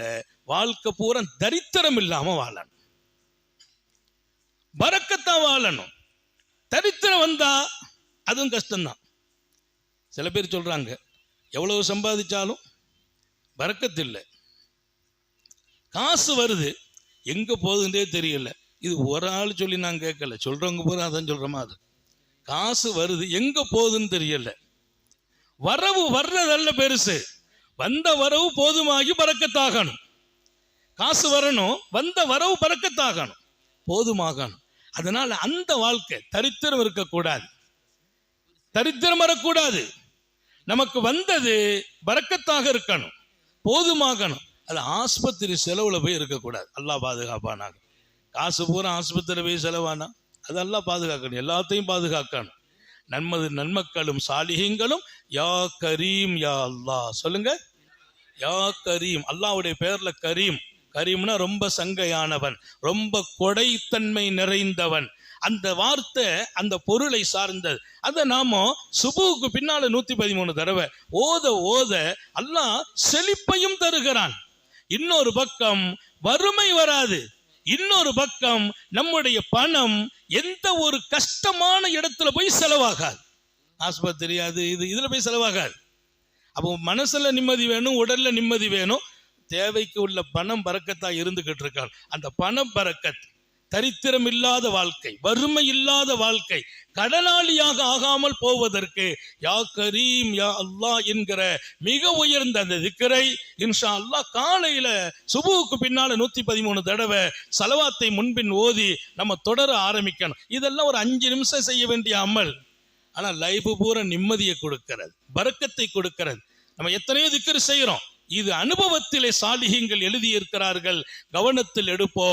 அதனால வாழ்க்கை பூரா தரித்திரம் இல்லாம வாழணும். பறக்கத்தான் வாழணும். தரித்திரம் வந்தா அதுவும் கஷ்டம்தான். சில பேர் சொல்றாங்க எவ்வளவு சம்பாதிச்சாலும் பறக்கத்து இல்லை காசு வருது எங்க போகுதுன்றே தெரியல. இது ஒரு ஆள் சொல்லி நான் கேட்கல. சொல்றவங்க பூரா அதான் சொல்ற மாதிரி. காசு வருது எங்க போகுதுன்னு தெரியல. வரவு வர்றதல்ல பெருசு. வந்த வரவு போதுமாகி பறக்கத்தாகணும். காசு வரணும் வந்த வரவு பறக்கத்தாகணும். போதுமாகணும். அதனால அந்த வாழ்க்கை தரித்திரம் இருக்கக்கூடாது. தரித்திரம் வரக்கூடாது. நமக்கு வந்தது பறக்கத்தாக இருக்கணும். போதுமாகணும். அது ஆஸ்பத்திரி செலவுல போய் இருக்கக்கூடாது. அல்லா பாதுகாப்பானாங்க காசு பூரா ஆஸ்பத்திரி போய் செலவானா? அதெல்லாம் பாதுகாக்கணும். எல்லாத்தையும் பாதுகாக்கணும். நன்மது நன்மக்களும் சாலிகங்களும் யா கரீம் யா அல்லா சொல்லுங்க. யா கரீம் அல்லாவுடைய பேர்ல கரீம். கரீம்னா ரொம்ப சங்கையானவன் ரொம்ப கொடைத்தன்மை நிறைந்தவன். அந்த வார்த்தை அந்த பொருளை சார்ந்தது. அதை நாம சுபுவுக்கு பின்னால நூத்தி பதிமூணு தடவை ஓத ஓத அல்லாஹ் செழிப்பையும் தருகிறான். இன்னொரு பக்கம் வறுமை வராது. இன்னொரு பக்கம் நம்முடைய பணம் எந்த ஒரு கஷ்டமான இடத்துல போய் செலவாகாது. ஆஸ்பத்திரி அது இது இதுல போய் செலவாகாது. அப்போ மனசில் நிம்மதி வேணும் உடலில் நிம்மதி வேணும். தேவைக்கு உள்ள பணம் பறக்கத்தாக இருந்துகிட்டு இருக்கான். அந்த பணம் பறக்கத் தரித்திரம் இல்லாத வாழ்க்கை வறுமை இல்லாத வாழ்க்கை கடனாளியாக ஆகாமல் போவதற்கு யா கரீம் யா அல்லா என்கிற மிக உயர்ந்த அந்த திக்கரை இன்ஷா அல்லாஹ் காலையில சுபுவுக்கு பின்னால நூத்தி பதிமூணு தடவை சலவாத்தை முன்பின் ஓதி நம்ம தொடர ஆரம்பிக்கணும். இதெல்லாம் ஒரு அஞ்சு நிமிஷம் செய்ய வேண்டிய அமல். ஆனா லைஃப் பூரா நிம்மதியை கொடுக்கிறது பறக்கத்தை கொடுக்கிறது. நம்ம எத்தனையோ திக்கர் செய்யறோம் இது அனுபவத்திலே சாலிகங்கள் எழுதியிருக்கிறார்கள் கவனத்தில் எடுப்போம்.